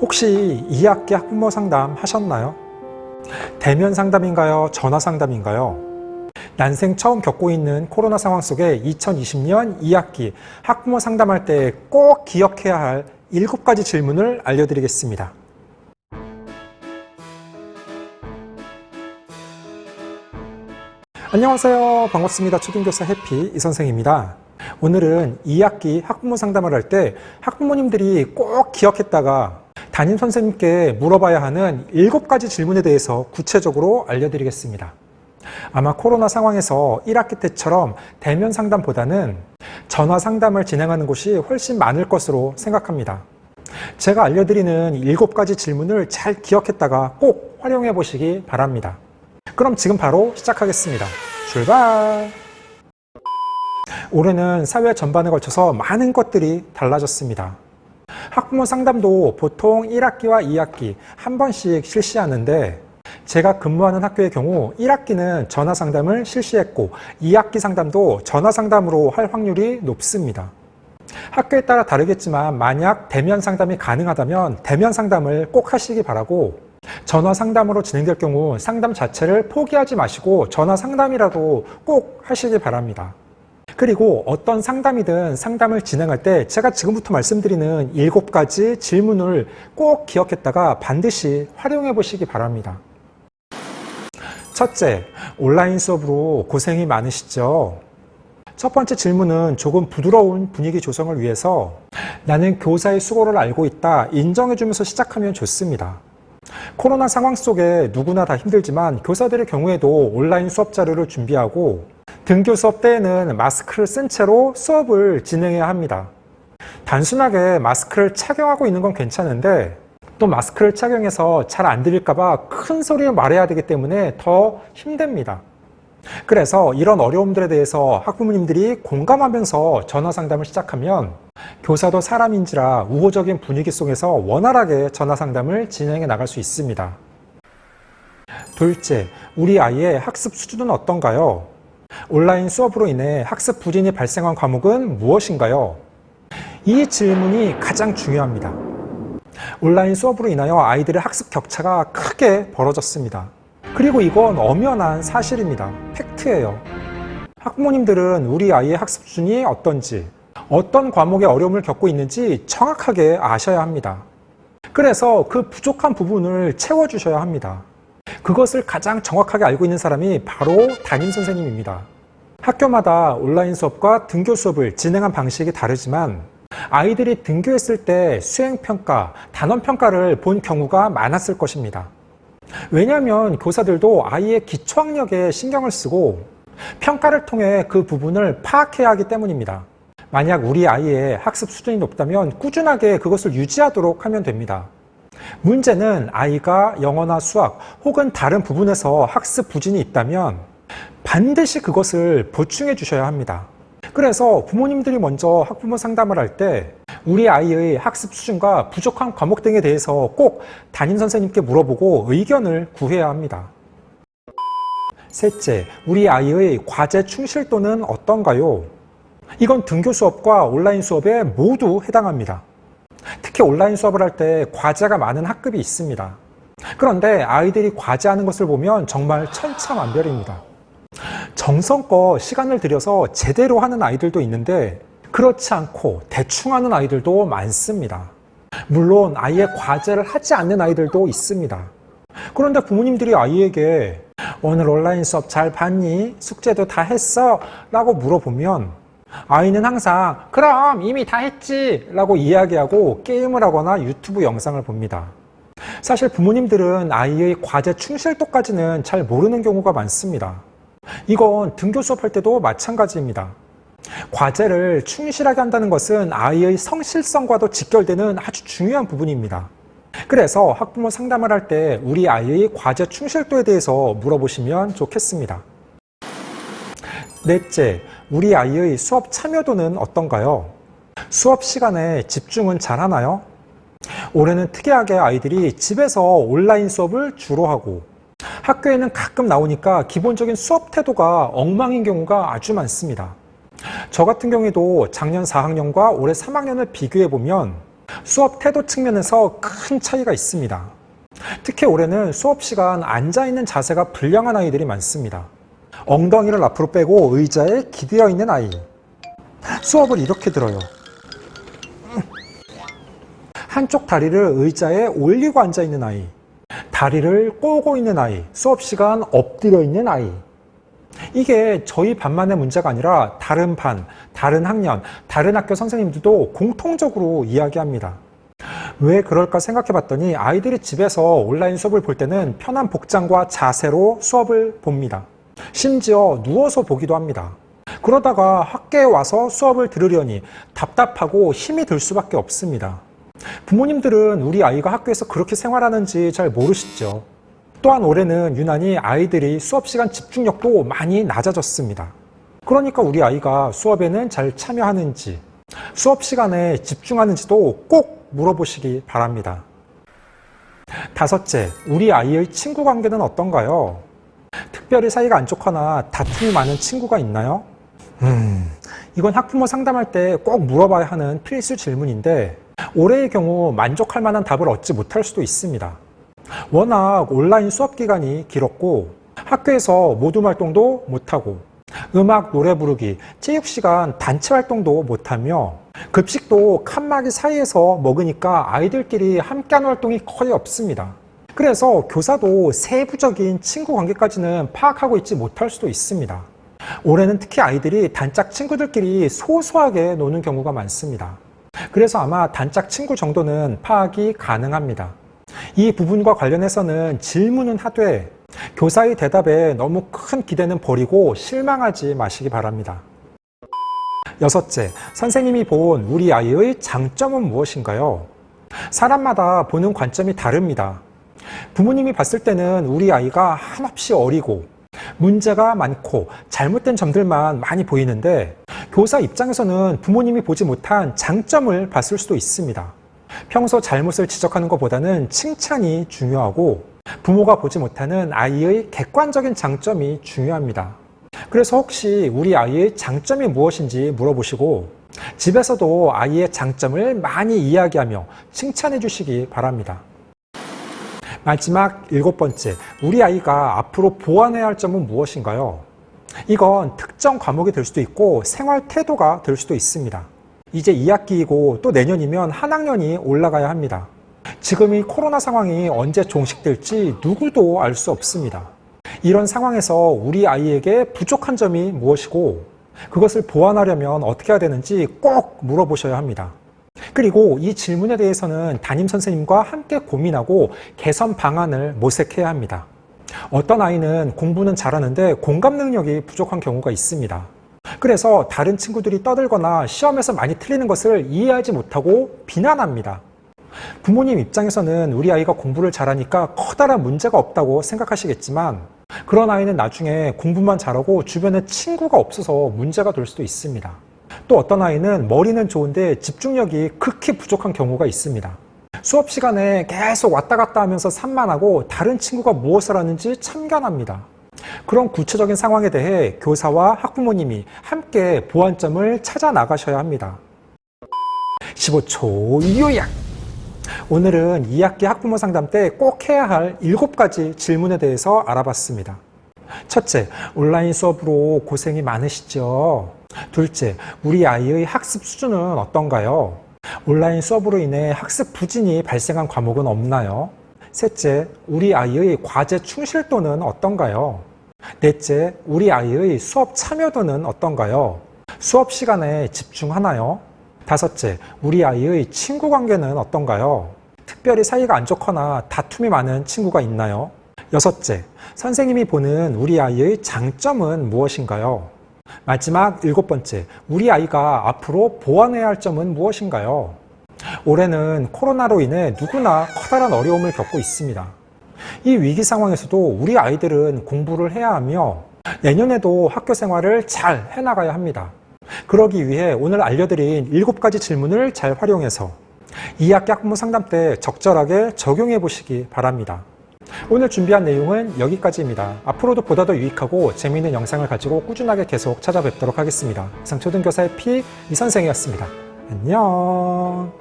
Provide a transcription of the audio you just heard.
혹시 2학기 학부모 상담 하셨나요? 대면 상담인가요? 전화 상담인가요? 난생 처음 겪고 있는 코로나 상황 속에 2020년 2학기 학부모 상담할 때 꼭 기억해야 할 7가지 질문을 알려드리겠습니다. 안녕하세요. 반갑습니다. 초등교사 해피 이선생입니다. 오늘은 2학기 학부모 상담을 할 때 학부모님들이 꼭 기억했다가 담임 선생님께 물어봐야 하는 7가지 질문에 대해서 구체적으로 알려드리겠습니다. 아마 코로나 상황에서 1학기 때처럼 대면 상담보다는 전화 상담을 진행하는 곳이 훨씬 많을 것으로 생각합니다. 제가 알려드리는 7가지 질문을 잘 기억했다가 꼭 활용해 보시기 바랍니다. 그럼 지금 바로 시작하겠습니다. 출발! 올해는 사회 전반에 걸쳐서 많은 것들이 달라졌습니다. 학부모 상담도 보통 1학기와 2학기 한 번씩 실시하는데 제가 근무하는 학교의 경우 1학기는 전화 상담을 실시했고 2학기 상담도 전화 상담으로 할 확률이 높습니다. 학교에 따라 다르겠지만 만약 대면 상담이 가능하다면 대면 상담을 꼭 하시기 바라고 전화 상담으로 진행될 경우 상담 자체를 포기하지 마시고 전화 상담이라도 꼭 하시기 바랍니다. 그리고 어떤 상담이든 상담을 진행할 때 제가 지금부터 말씀드리는 일곱 가지 질문을 꼭 기억했다가 반드시 활용해 보시기 바랍니다. 첫째, 온라인 수업으로 고생이 많으시죠? 첫 번째 질문은 조금 부드러운 분위기 조성을 위해서 나는 교사의 수고를 알고 있다 인정해주면서 시작하면 좋습니다. 코로나 상황 속에 누구나 다 힘들지만 교사들의 경우에도 온라인 수업 자료를 준비하고 등교 수업 때에는 마스크를 쓴 채로 수업을 진행해야 합니다. 단순하게 마스크를 착용하고 있는 건 괜찮은데 또 마스크를 착용해서 잘 안 들릴까봐 큰 소리를 말해야 되기 때문에 더 힘듭니다. 그래서 이런 어려움들에 대해서 학부모님들이 공감하면서 전화 상담을 시작하면 교사도 사람인지라 우호적인 분위기 속에서 원활하게 전화 상담을 진행해 나갈 수 있습니다. 둘째, 우리 아이의 학습 수준은 어떤가요? 온라인 수업으로 인해 학습 부진이 발생한 과목은 무엇인가요? 이 질문이 가장 중요합니다. 온라인 수업으로 인하여 아이들의 학습 격차가 크게 벌어졌습니다. 그리고 이건 엄연한 사실입니다. 팩트예요. 학부모님들은 우리 아이의 학습 수준이 어떤지, 어떤 과목에 어려움을 겪고 있는지 정확하게 아셔야 합니다. 그래서 그 부족한 부분을 채워주셔야 합니다. 그것을 가장 정확하게 알고 있는 사람이 바로 담임 선생님입니다. 학교마다 온라인 수업과 등교 수업을 진행한 방식이 다르지만 아이들이 등교했을 때 수행평가, 단원평가를 본 경우가 많았을 것입니다. 왜냐하면 교사들도 아이의 기초학력에 신경을 쓰고 평가를 통해 그 부분을 파악해야 하기 때문입니다. 만약 우리 아이의 학습 수준이 높다면 꾸준하게 그것을 유지하도록 하면 됩니다. 문제는 아이가 영어나 수학 혹은 다른 부분에서 학습 부진이 있다면 반드시 그것을 보충해 주셔야 합니다. 그래서 부모님들이 먼저 학부모 상담을 할 때 우리 아이의 학습 수준과 부족한 과목 등에 대해서 꼭 담임 선생님께 물어보고 의견을 구해야 합니다. 셋째, 우리 아이의 과제 충실도는 어떤가요? 이건 등교 수업과 온라인 수업에 모두 해당합니다. 특히 온라인 수업을 할 때 과제가 많은 학급이 있습니다. 그런데 아이들이 과제하는 것을 보면 정말 천차만별입니다. 정성껏 시간을 들여서 제대로 하는 아이들도 있는데 그렇지 않고 대충 하는 아이들도 많습니다. 물론 아이의 과제를 하지 않는 아이들도 있습니다. 그런데 부모님들이 아이에게 오늘 온라인 수업 잘 봤니? 숙제도 다 했어? 라고 물어보면 아이는 항상 그럼 이미 다 했지 라고 이야기하고 게임을 하거나 유튜브 영상을 봅니다. 사실 부모님들은 아이의 과제 충실도까지는 잘 모르는 경우가 많습니다. 이건 등교 수업할 때도 마찬가지입니다. 과제를 충실하게 한다는 것은 아이의 성실성과도 직결되는 아주 중요한 부분입니다. 그래서 학부모 상담을 할 때 우리 아이의 과제 충실도에 대해서 물어보시면 좋겠습니다. 넷째, 우리 아이의 수업 참여도는 어떤가요? 수업 시간에 집중은 잘 하나요? 올해는 특이하게 아이들이 집에서 온라인 수업을 주로 하고 학교에는 가끔 나오니까 기본적인 수업 태도가 엉망인 경우가 아주 많습니다. 저 같은 경우에도 작년 4학년과 올해 3학년을 비교해 보면 수업 태도 측면에서 큰 차이가 있습니다. 특히 올해는 수업 시간 앉아 있는 자세가 불량한 아이들이 많습니다. 엉덩이를 앞으로 빼고 의자에 기대어 있는 아이. 수업을 이렇게 들어요. 한쪽 다리를 의자에 올리고 앉아 있는 아이. 다리를 꼬고 있는 아이. 수업 시간 엎드려 있는 아이. 이게 저희 반만의 문제가 아니라 다른 반, 다른 학년, 다른 학교 선생님들도 공통적으로 이야기합니다. 왜 그럴까 생각해 봤더니 아이들이 집에서 온라인 수업을 볼 때는 편한 복장과 자세로 수업을 봅니다. 심지어 누워서 보기도 합니다. 그러다가 학교에 와서 수업을 들으려니 답답하고 힘이 들 수밖에 없습니다. 부모님들은 우리 아이가 학교에서 그렇게 생활하는지 잘 모르시죠. 또한 올해는 유난히 아이들이 수업 시간 집중력도 많이 낮아졌습니다. 그러니까 우리 아이가 수업에는 잘 참여하는지, 수업 시간에 집중하는지도 꼭 물어보시기 바랍니다. 다섯째, 우리 아이의 친구 관계는 어떤가요? 특별히 사이가 안 좋거나 다툼이 많은 친구가 있나요? 음, 이건 학부모 상담할 때 꼭 물어봐야 하는 필수 질문인데, 올해의 경우 만족할 만한 답을 얻지 못할 수도 있습니다. 워낙 온라인 수업 기간이 길었고 학교에서 모둠 활동도 못하고 음악, 노래 부르기, 체육 시간 단체 활동도 못하며 급식도 칸막이 사이에서 먹으니까 아이들끼리 함께하는 활동이 거의 없습니다. 그래서 교사도 세부적인 친구 관계까지는 파악하고 있지 못할 수도 있습니다. 올해는 특히 아이들이 단짝 친구들끼리 소소하게 노는 경우가 많습니다. 그래서 아마 단짝 친구 정도는 파악이 가능합니다. 이 부분과 관련해서는 질문은 하되 교사의 대답에 너무 큰 기대는 버리고 실망하지 마시기 바랍니다. 여섯째, 선생님이 본 우리 아이의 장점은 무엇인가요? 사람마다 보는 관점이 다릅니다. 부모님이 봤을 때는 우리 아이가 한없이 어리고 문제가 많고 잘못된 점들만 많이 보이는데 교사 입장에서는 부모님이 보지 못한 장점을 봤을 수도 있습니다. 평소 잘못을 지적하는 것보다는 칭찬이 중요하고 부모가 보지 못하는 아이의 객관적인 장점이 중요합니다. 그래서 혹시 우리 아이의 장점이 무엇인지 물어보시고 집에서도 아이의 장점을 많이 이야기하며 칭찬해 주시기 바랍니다. 마지막 일곱 번째, 우리 아이가 앞으로 보완해야 할 점은 무엇인가요? 이건 특정 과목이 될 수도 있고 생활 태도가 될 수도 있습니다. 이제 2학기이고 또 내년이면 한 학년이 올라가야 합니다. 지금 이 코로나 상황이 언제 종식될지 누구도 알 수 없습니다. 이런 상황에서 우리 아이에게 부족한 점이 무엇이고 그것을 보완하려면 어떻게 해야 되는지 꼭 물어보셔야 합니다. 그리고 이 질문에 대해서는 담임 선생님과 함께 고민하고 개선 방안을 모색해야 합니다. 어떤 아이는 공부는 잘하는데 공감 능력이 부족한 경우가 있습니다. 그래서 다른 친구들이 떠들거나 시험에서 많이 틀리는 것을 이해하지 못하고 비난합니다. 부모님 입장에서는 우리 아이가 공부를 잘하니까 커다란 문제가 없다고 생각하시겠지만 그런 아이는 나중에 공부만 잘하고 주변에 친구가 없어서 문제가 될 수도 있습니다. 또 어떤 아이는 머리는 좋은데 집중력이 극히 부족한 경우가 있습니다. 수업 시간에 계속 왔다 갔다 하면서 산만하고 다른 친구가 무엇을 하는지 참견합니다. 그런 구체적인 상황에 대해 교사와 학부모님이 함께 보완점을 찾아 나가셔야 합니다. 15초 요약! 오늘은 2학기 학부모 상담 때 꼭 해야 할 7가지 질문에 대해서 알아봤습니다. 첫째, 온라인 수업으로 고생이 많으시죠? 둘째, 우리 아이의 학습 수준은 어떤가요? 온라인 수업으로 인해 학습 부진이 발생한 과목은 없나요? 셋째, 우리 아이의 과제 충실도는 어떤가요? 넷째, 우리 아이의 수업 참여도는 어떤가요? 수업 시간에 집중하나요? 다섯째, 우리 아이의 친구 관계는 어떤가요? 특별히 사이가 안 좋거나 다툼이 많은 친구가 있나요? 여섯째, 선생님이 보는 우리 아이의 장점은 무엇인가요? 마지막 일곱 번째, 우리 아이가 앞으로 보완해야 할 점은 무엇인가요? 올해는 코로나로 인해 누구나 커다란 어려움을 겪고 있습니다. 이 위기 상황에서도 우리 아이들은 공부를 해야 하며 내년에도 학교 생활을 잘 해나가야 합니다. 그러기 위해 오늘 알려드린 일곱 가지 질문을 잘 활용해서 2학기 학부모 상담 때 적절하게 적용해 보시기 바랍니다. 오늘 준비한 내용은 여기까지입니다. 앞으로도 보다 더 유익하고 재미있는 영상을 가지고 꾸준하게 계속 찾아뵙도록 하겠습니다. 이상 초등교사의 피 이선생이었습니다. 안녕.